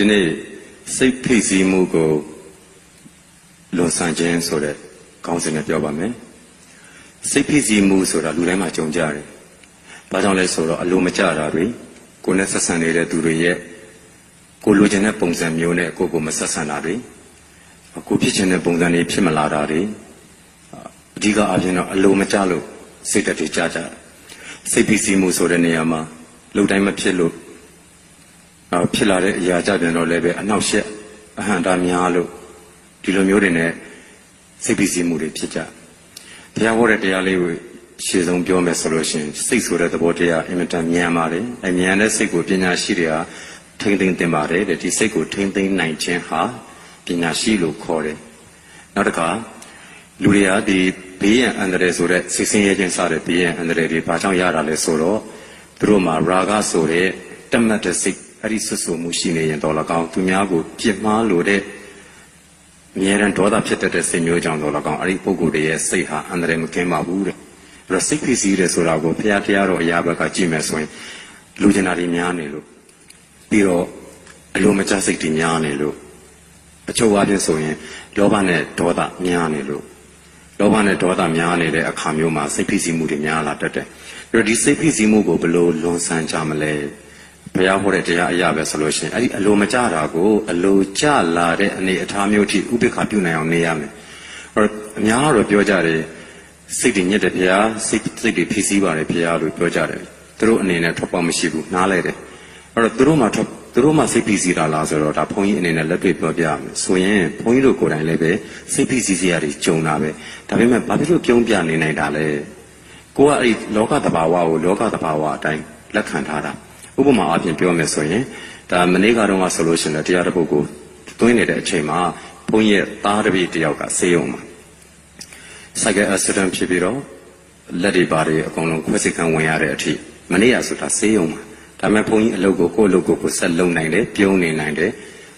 ဒီနေ့စိတ်ဖိစီးမှုကိုလွန်ဆန်ခြင်းဆိုတဲ့ခေါင်းစဉ်နဲ့ပြောပါမယ်စိတ်ဖိစီးမှုဆိုတာလူတိုင်းမှာကြုံကြတယ်ဘာကြောင့်လဲဆိုတော့အလိုမကျတာတွေကိုယ်နဲ့ဆက်ဆံနေတဲ့သူတွေရဲ့ကိုလိုချင်တဲ့ပုံစံမျိုးနဲ့ကိုယ့်ကိုမဆက်ဆံတာတွေကိုဖြစ်ချင်တဲ့ပုံစံတွေဖြစ်မလာတာတွေအဓိကအပြင်တော့အလိုမကျလို့စိတ်တက်တွေကြကြတယ်စိတ်ဖိစီးမှုဆိုတဲ့နေရာမှာလူတိုင်းမဖြစ်လို့အော် ဖြစ်လာတဲ့အရာကြပြန်တော့လည်းပဲအနောက်ရှက်အဟံတာများလို့ဒီလိုမျိုးတွေနဲ့စိတ်ဖိစီးမှုတွေဖြစ်ကြဘုရားဟောတဲ့တရားလေးကိုရှေ့ဆုံးပြောမယ်ဆိုလို့ရှိရင်စိတ်ဆိုတဲ့သဘောတရားအင်မတန်မြန်ပါတယ်အမြန်တဲ့စိတ်ကိုပညာရှိတွေကထိမ့်သိမ့်တင်ပါတယ်တဲ့ဒီစိတ်ကိုထိမ့်သိမ့်နိုင်ခြင်းဟာပညာရှိလို့ခေါ်တယ်နောက်တစ်ခါလူတွေကဒီဘေးရန်အန္တရာယ်ဆိုတဲ့စိတ်ဆင်းရဲခြင်းစတဲ့ဘေးရန်အန္တရာယ်တွေဘာကြောင့်ရတာလဲဆိုတော့သူတို့မှာရာဂဆိုတဲ့တတ်မှတ်တဲ့စိတ် အဲ့ဒီဆွဆွမှုရှိနေရင်တော့၎င်းသူများကိုပြစ်မှားလို့တဲ့အမြဲတမ်းဒေါသဖြစ်တတ်တဲ့စိတ်မျိုးကြောင့်တော့၎င်းအဲ့ဒီပုဂ္ဂိုလ်တွေရဲ့စိတ်ဟာအန္တရာယ်မကင်းပါဘူးတဲ့အဲ့တော့စိတ်ဖြစ်စည်းတယ်ဆိုတာကိုဘုရားတရားတော်အရာဘက်ကကြည့်မယ်ဆိုရင်လူကျင်တာတွေများနေလို့ပြီးတော့အလိုမကျစိတ်တွေများနေလို့အချို့အပြင်ဆိုရင်လောဘနဲ့ဒေါသများနေလို့လောဘနဲ့ဒေါသများနေတဲ့အခါမျိုးမှာစိတ်ဖြစ်စည်းမှုတွေများလာတတ်တယ်အဲ့တော့ဒီစိတ်ဖြစ်စည်းမှုကိုဘယ်လိုလွန်ဆန်ကြမလဲ ဘုရားဟောတဲ့တရားအရာပဲဆိုလို့ရှိရင်အဲ့ဒီအလိုမကျတာကိုအလိုကျလာတဲ့အနေအထားမျိုးထိဥပိ္ပခပြုနိုင်အောင်နေရမယ်အဲ့တော့အများကတော့ပြောကြတယ်စိတ်တွေညစ်တယ်ဘုရားစိတ်စိတ်တွေဖြစ်စည်းပါတယ်ဘုရားလို့ပြောကြတယ်သူတို့အနေနဲ့ထွက်ပေါက်မရှိဘူးနားလဲတယ်အဲ့တော့သူတို့မှထွက်သူတို့မှစိတ်ဖိစီးတာလားဆိုတော့ဒါဘုန်းကြီးအနေနဲ့လက်တွေ့ပြောပြရမယ်ဆိုရင်ဘုန်းကြီးတို့ကိုယ်တိုင်လည်းပဲစိတ်ဖိစီးစရာတွေကြုံတာပဲဒါပေမဲ့ဘာဖြစ်လို့ပြုံးပြနေနိုင်တာလဲကိုကအဲ့ဒီလောကတဘာဝကိုလောကတဘာဝအတိုင်းလက်ခံထားတာ ဥပမာအပြင်ပြောမယ်ဆိုရင်ဒါမနေ့ကတော့ဆိုလို့ရှိရင်တရားတစ်ပုဒ်ကိုသွင်းနေတဲ့အချိန်မှာဘုန်းကြီးရဲ့သားတစ်ပည့်တစ်ယောက်ကဆေးရုံမှာဆိုင်ကယ်အက်ဆီဒန့်ဖြစ်ပြီးတော့လက်တွေပါတွေအကုန်လုံးခွဲစိတ်ခံဝင်ရတဲ့အထိမနေ့ကဆိုတာဆေးရုံမှာဒါပေမဲ့ဘုန်းကြီးအလုပ်ကိုကိုယ့်အလုပ်ကိုကိုယ်ဆက်လုပ်နိုင်တယ်ပြုံးနေနိုင်တယ်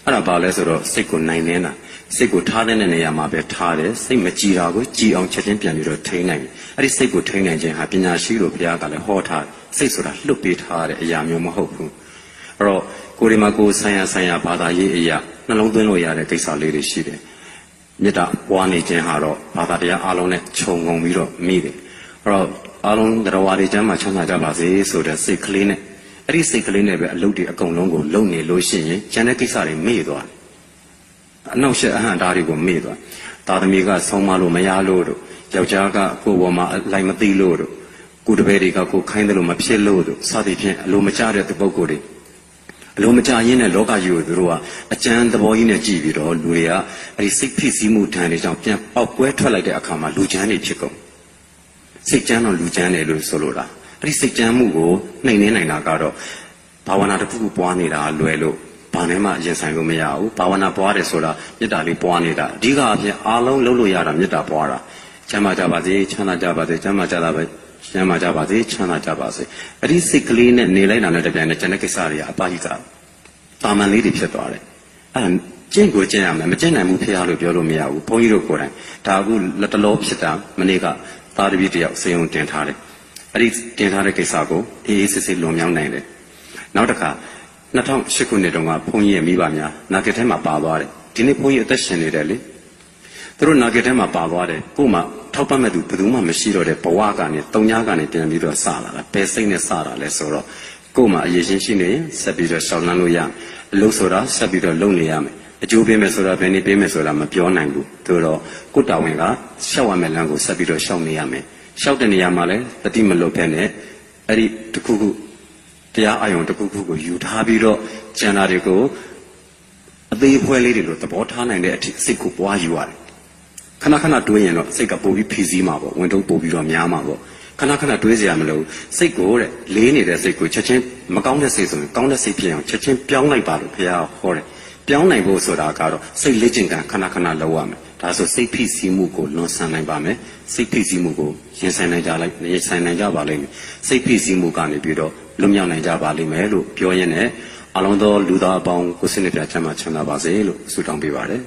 အဲ့ဒါဘာလဲဆိုတော့စိတ်ကိုနိုင်နေတာစိတ်ကိုထားတဲ့နေရာမှာပဲထားတယ်စိတ်မကြည်တာကိုကြည်အောင်ချက်ချင်းပြန်ပြီးတော့ထိန်းနိုင်တယ်အဲ့ဒီစိတ်ကိုထိန်းနိုင်ခြင်းဟာပညာရှိလို့ဘုရားကလည်းဟောထားစိတ်ဆိုတာလွတ်ပေးထားတဲ့အရာမျိုးမဟုတ်ဘူးအဲ့တော့ကိုယ်ဒီမှာကိုယ်ဆိုင်ရာဆိုင်ရာဘာသာရေးအရာနှလုံးသွင်းလို့ရတဲ့ကိစ္စလေးတွေရှိတယ်မေတ္တာပွားနေခြင်းဟာတော့ဘာသာတရားအလုံးနဲ့ခြုံငုံပြီးတော့မိတယ်အဲ့တော့အလုံးတရားဝါတွေကျမ်းမှာချမ်းသာကြပါစေဆိုတဲ့စိတ်ကလေးနဲ့ အဲ့ဒီစိတ်ကလေးနဲ့ပဲအလုပ်တွေအကုန်လုံးကိုလုပ်နေလို့ရှိရင်ကျန်တဲ့ကိစ္စတွေမေ့သွားတယ်အနောက်ရှက်အဟံဓာတ်တွေကိုမေ့သွားသာသမီကဆုံးမလို့မရလို့တို့ယောက်ျားကကိုယ်ပေါ်မှာလိုက်မသိလို့တို့ကိုယ်တပည့်တွေကကိုယ်ခိုင်းတယ်လို့မဖြစ်လို့တို့စသည်ဖြင့်အလိုမကျတဲ့သူပုဂ္ဂိုလ်တွေအလိုမကျရင်းနဲ့လောကကြီးကိုသူတို့ကအကျမ်းသဘောကြီးနဲ့ကြည့်ပြီးတော့လူတွေကအဲ့ဒီစိတ်ဖြစ်စည်းမှုထံတွေကြောင့်ပြန်ပေါက်ကွဲထွက်လိုက်တဲ့အခါမှာလူချမ်းတွေဖြစ်ကုန်စိတ်ချမ်းတော့လူချမ်းတယ်လို့ဆိုလိုတာ အဲ့ဒီစိတ်ကြမ်းမှုကိုနှိမ်နှင်းနိုင်တာကတော့ဘာဝနာတစ်ခုခုပွားနေတာလွယ်လို့ဘာနဲ့မှရင်ဆိုင်လို့မရဘူးဘာဝနာပွားတယ်ဆိုတာမေတ္တာလေးပွားနေတာအဓိကအပြင်အားလုံးလုပ်လို့ရတာမေတ္တာပွားတာချမ်းသာကြပါစေချမ်းသာကြပါစေချမ်းသာကြတာပဲချမ်းသာကြပါစေချမ်းသာကြပါစေအဲ့ဒီစိတ်ကလေးနဲ့နေလိုက်တာနဲ့တပြိုင်နက်ကျန်တဲ့ကိစ္စတွေကအပါကြီးကတာမန်လေးတွေဖြစ်သွားတယ်အဲ့ကျင့်ကိုကျင့်ရမယ်မကျင့်နိုင်ဘူးဖះလို့ပြောလို့မရဘူးဘုန်းကြီးတို့ကိုယ်တိုင်ဒါအခုလက်တလောဖြစ်တာမနေ့ကသားတပည့်တယောက်စေုံတင်ထားတယ် အဲ့ဒီတင်ထားတဲ့ကိစ္စကိုအေးအေးဆေးဆေးလွန်မြောက်နိုင်တယ်နောက်တစ်ခါ2008ခုနှစ်တုန်းကဘုန်းကြီးရဲ့မိဘများနာဂစ်ထဲမှာပါသွားတယ်ဒီနေ့ဘုန်းကြီးအသက်ရှင်နေတယ်လေသူတို့နာဂစ်ထဲမှာပါသွားတယ်ကို့မှာထောက်ပံ့မဲ့သူဘယ်သူမှမရှိတော့တဲ့ဘဝကနေတုံညာကနေပြန်ပြီးတော့စလာတာဘယ်စိတ်နဲ့စတာလဲဆိုတော့ကို့မှာအရေးရှင်းရှိနေရင်ဆက်ပြီးတော့ရှောင်လန်းလို့ရမယ်အလုပ်ဆိုတာဆက်ပြီးတော့လုပ်နေရမယ်အကျိုးပေးမယ်ဆိုတာဘယ်နည်းပေးမယ်ဆိုတာမပြောနိုင်ဘူးသူတော့ကို့တာဝန်ကရှောက်ရမယ်လမ်းကိုဆက်ပြီးတော့ရှောက်နေရမယ် ရှောက်တဲ့နေရာမှာလည်းတတိမလွတ်ဖက်နဲ့အဲ့ဒီတခုခုတရားအယုံတခုခုကိုယူထားပြီးတော့ကျန်တာတွေကိုအသေးဖွဲလေးတွေလို့သဘောထားနိုင်တဲ့အထိစိတ်ကိုပွားယူရတယ်ခဏခဏတွေးရင်တော့စိတ်ကပိုပြီးဖြီးစည်းမှာပေါ့ဝင်တော့ပိုပြီးတော့များမှာပေါ့ခဏခဏတွေးစရာမလိုစိတ်ကိုတဲ့လေးနေတဲ့စိတ်ကိုချက်ချင်းမကောင်းတဲ့စိတ်ဆိုရင်ကောင်းတဲ့စိတ်ဖြစ်အောင်ချက်ချင်းပြောင်းလိုက်ပါလို့ဘုရားဟောတယ် ပြောင်းနိုင်ဖို့ဆိုတာကတော့စိတ်လက်ကျင်ကခဏခဏလုပ်ရမယ်ဒါဆိုစိတ်ဖိစီးမှုကိုလွန်ဆန်နိုင်ပါမယ်စိတ်ဖိစီးမှုကိုရင်ဆိုင်နိုင်ကြလိုက်ရင်ဆိုင်နိုင်ကြပါလိမ့်မယ်စိတ်ဖိစီးမှုကနေပြီးတော့လွတ်မြောက်နိုင်ကြပါလိမ့်မယ်လို့ပြောရင်းနဲ့အလုံးသောလူသားအပေါင်းကိုစိတ်နှပြချမ်းသာချမ်းသာပါစေလို့ဆုတောင်းပေးပါတယ်